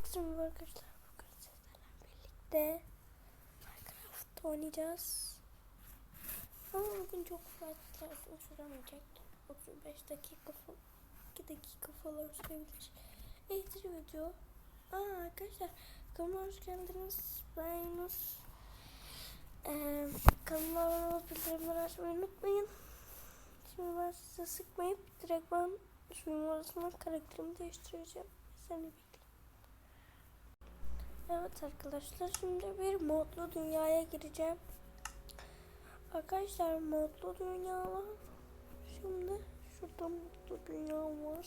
Herkese merhaba arkadaşlar. Bugün sizlerle birlikte Minecraft oynayacağız. Ama bugün çok fazla süremeyecek. 35 dakika falan, 2 dakika falan sürebilir. Eğitici video. Aa arkadaşlar kanalıma hoş geldiniz. Ben Yunus. Ee, kanalıma abone olup bildirimleri açmayı unutmayın. Şimdi ben size sıkmayıp direkt ben suyun arasından karakterimi değiştireceğim. Seni bekliyorum. Evet arkadaşlar şimdi bir modlu dünyaya gireceğim. Arkadaşlar modlu dünyala şimdi şurada modlu dünya var.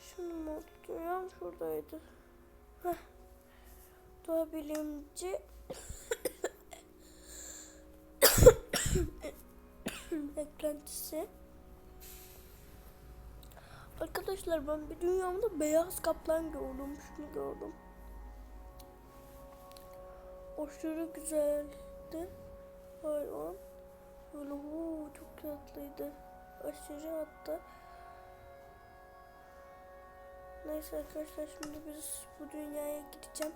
Şimdi modlu dünyam şuradaydı. Doğa bilimci eklentisi. Arkadaşlar ben bir dünyamda beyaz kaplan gördüm. Şunu gördüm. Aşırı güzeldi. Hayvan. Böyle ooo çok tatlıydı. Aşırı hatta. Neyse arkadaşlar şimdi biz bu dünyaya gideceğim.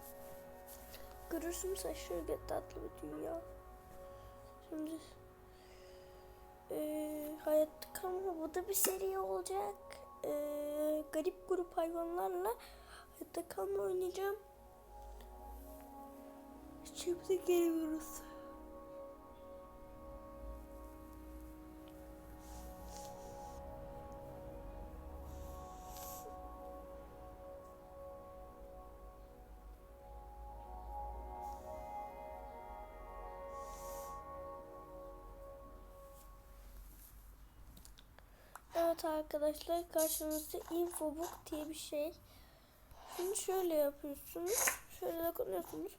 Görürsünüz aşırı tatlı bir dünya. Şimdi eee hayatta kalma bu da bir seri olacak. Eee, garip grup hayvanlarla hayatta kalma oynayacağım. Şimdi geliyoruz. Evet arkadaşlar karşınızda infobook diye bir şey. Şimdi şöyle yapıyorsunuz. Şöyle dokunuyorsunuz.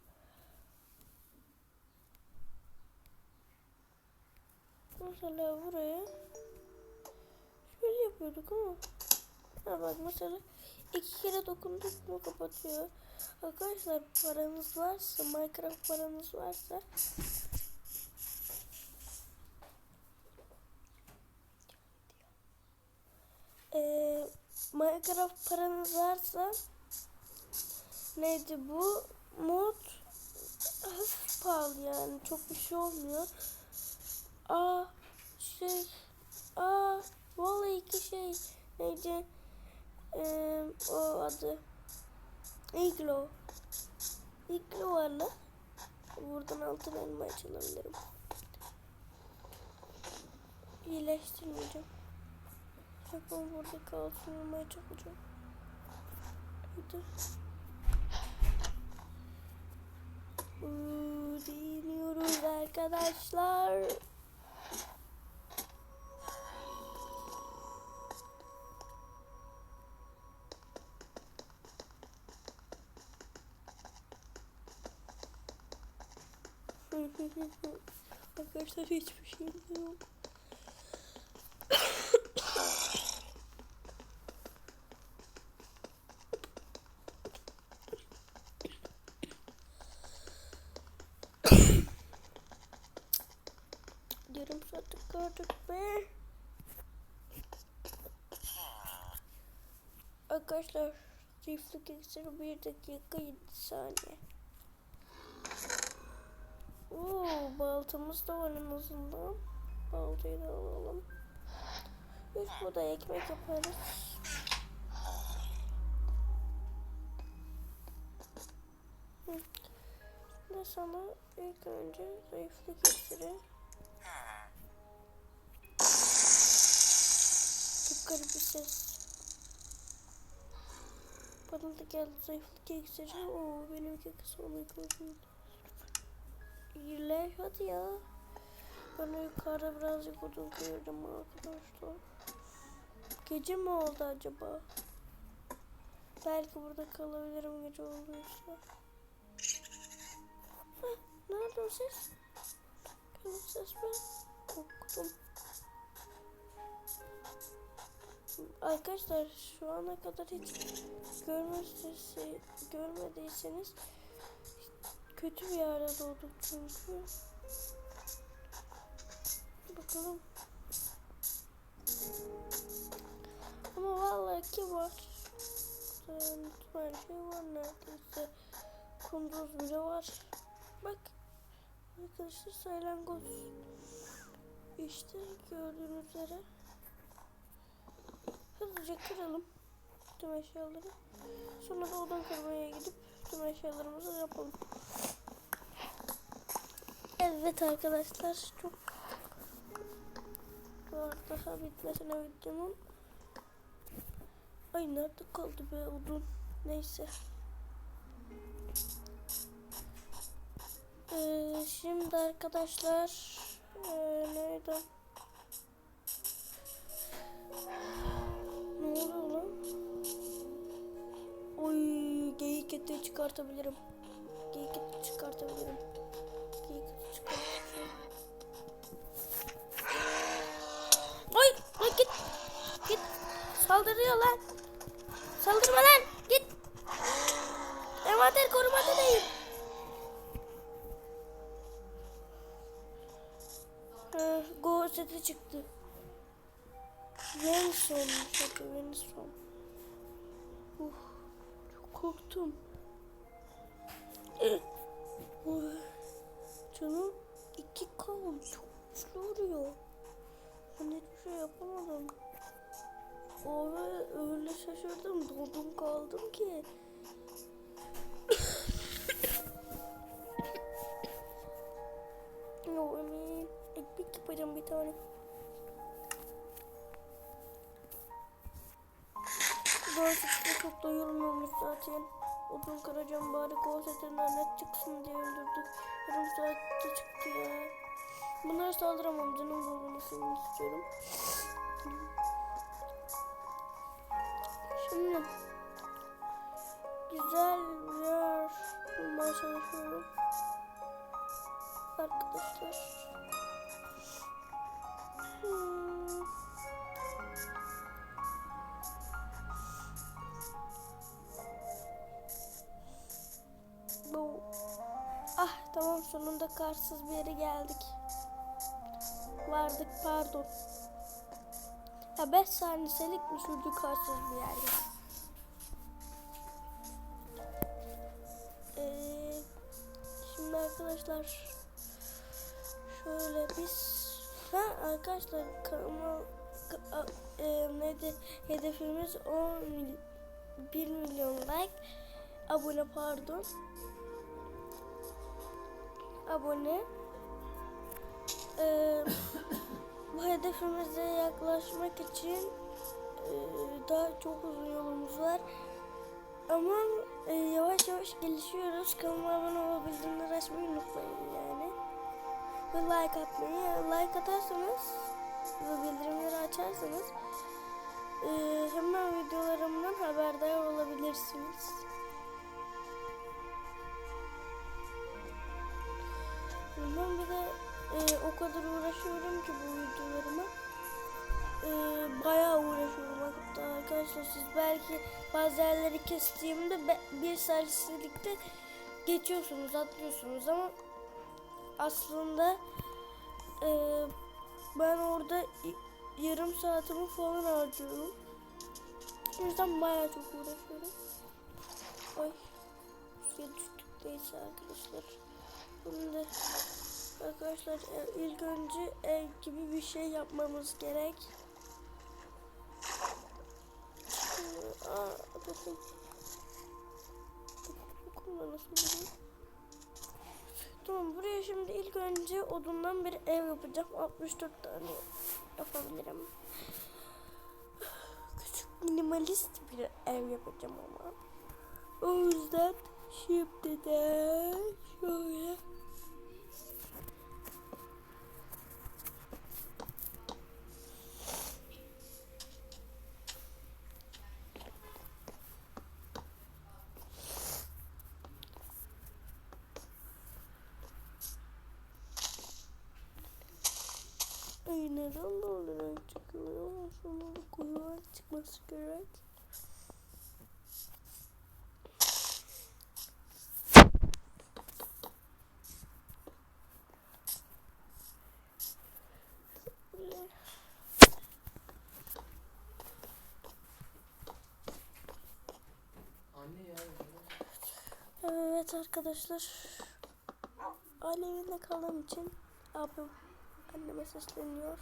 Mesela buraya şöyle yapıyorduk ama ha bak mesela iki kere dokunduk mu kapatıyor. Arkadaşlar paranız varsa Minecraft paranız varsa Ee, Minecraft paranız varsa neydi bu mod hafif pahalı yani çok bir şey olmuyor. Aa şey aa vallahi iki şey neydi ee, o adı Iglo Iglo var lan. Buradan altın elma çalabilirim. İyileştirmeyeceğim. Sakın burada kalsın olmaya çalışacağım. Hadi. Deniyoruz arkadaşlar. Arkadaşlar hiçbir şey yok. Yarım gördük be. Arkadaşlar çiftlik iksiri 1 dakika 7 saniye. Oo, baltamız da var en azından. Baltayı da alalım. Biz burada ekmek yaparız. Hı. Şimdi sana ilk önce zayıflık iksiri garip bir ses. Bana da geldi zayıflık iksiri. Oo benimki kısa onu gördüm. İyiler hadi ya. Ben yukarıda birazcık kırdım arkadaşlar. Gece mi oldu acaba? Belki burada kalabilirim gece olduysa. Heh, nerede o ses? Geldi ses mi? Korktum. Arkadaşlar şu ana kadar hiç görmediyse, görmediyseniz kötü bir yerde doğduk çünkü. Bakalım. Ama vallahi ki var. Her şey var neredeyse. Kunduz bile var. Bak. Arkadaşlar saylangoz. İşte gördüğünüz üzere. Hızlıca kıralım tüm eşyaları. Sonra da odun kırmaya gidip tüm eşyalarımızı yapalım. Evet arkadaşlar çok var daha bitmesine videonun. Ay nerede kaldı be odun? Neyse. Ee, şimdi arkadaşlar ee, neydi? Geyik eti çıkartabilirim. Geyik eti çıkartabilirim. Geyik eti çıkartabilirim. Oy lan git. Git. Saldırıyor lan. Saldırma lan. Git. Envanter korumada değil. Ha, Go seti çıktı. Venson. Şaka Venson. Uh, çok korktum. Uh, Canım iki kan çok güçlü vuruyor. Ben hiçbir şey yapamadım. Abi öyle şaşırdım, dondum kaldım ki. Yo emin. Ekmek yapacağım bir tane. Gerçekten çok da yorulmamış zaten. Odun kıracağım bari kovsetinden net çıksın diye öldürdük. Yarım saatte çıktı ya. Bunlara saldıramam canım dolmasını istiyorum. Şimdi güzel bir yer bulmaya çalışıyorum. Arkadaşlar. Hmm. Tamam sonunda karsız bir yere geldik. Vardık pardon. Ya 5 saniyelik mi sürdü karsız bir yer ya. Ee, şimdi arkadaşlar şöyle biz ha arkadaşlar kanal e, neydi hedefimiz 10 mil, 1 milyon like abone pardon abone. Ee, bu hedefimize yaklaşmak için e, daha çok uzun yolumuz var. Ama e, yavaş yavaş gelişiyoruz. Kanalıma abone olup bildirimleri açmayı unutmayın yani. Ve like atmayı like atarsanız ve bildirimleri açarsanız e, hemen videolarımdan haberdar olabilirsiniz. Ben bir de e, o kadar uğraşıyorum ki bu videolarıma. E, bayağı uğraşıyorum hatta arkadaşlar siz belki bazı yerleri kestiğimde be- bir saliselikte geçiyorsunuz atlıyorsunuz ama aslında e, ben orada yarım saatimi falan harcıyorum. O yüzden bayağı çok uğraşıyorum. Ay suya düştük neyse arkadaşlar. Şimdi arkadaşlar e, ilk önce ev gibi bir şey yapmamız gerek. Ee, oluyor? Tamam buraya şimdi ilk önce odundan bir ev yapacağım. 64 tane yapabilirim. Küçük minimalist bir ev yapacağım ama. O yüzden şimdi de şöyle olması gerek. Evet arkadaşlar. Aile evinde kaldığım için abim anneme sesleniyor.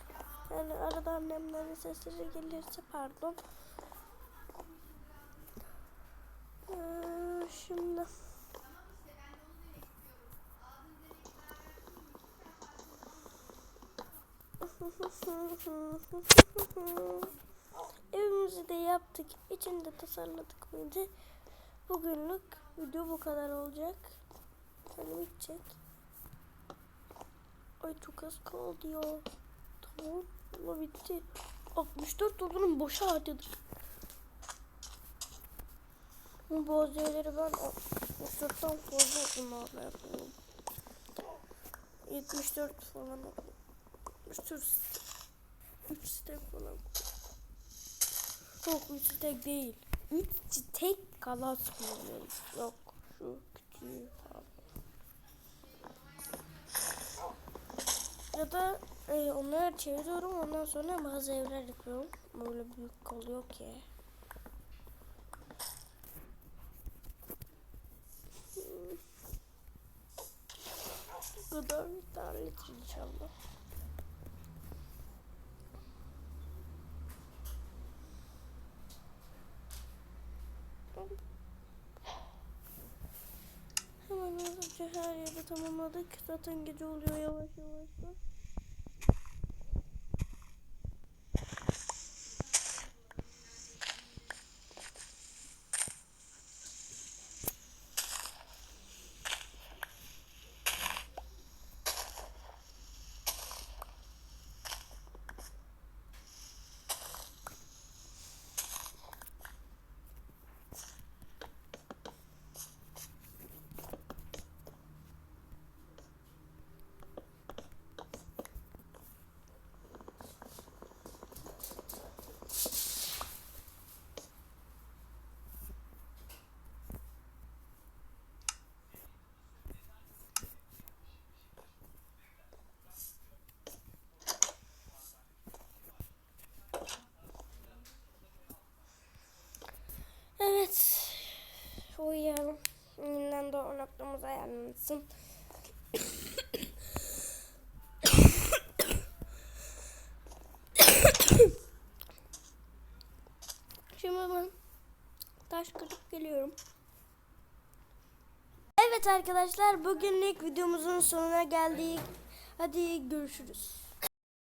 Yani arada annemlerin sesleri gelirse pardon. Ee, şimdi Evimizi de yaptık. İçinde tasarladık mıydı? Bugünlük video bu kadar olacak. Hani bitecek. Ay çok az kaldı ya. Tamam. Ama bitti. 64 dolarım boşa harcadık. Bu bozeleri ben 64'ten fazla bunlarla yapıyorum. 74 falan yapıyorum. 3 3 stek falan. Yok 3 stek değil. 3 tek kalas kullanıyoruz. Yok şu küçüğü falan. Ya da e, onları çeviriyorum ondan sonra bazı evler yapıyorum. Böyle büyük kalıyor ki. Bu kadar bir tane inşallah. Hemen hızlıca her yeri tamamladık. Zaten gece oluyor yavaş yavaş da. Evet. Uyuyalım. Doğru noktamız ayarlansın. Şimdi ben taş kırıp geliyorum. Evet arkadaşlar bugünlük videomuzun sonuna geldik. Hadi görüşürüz.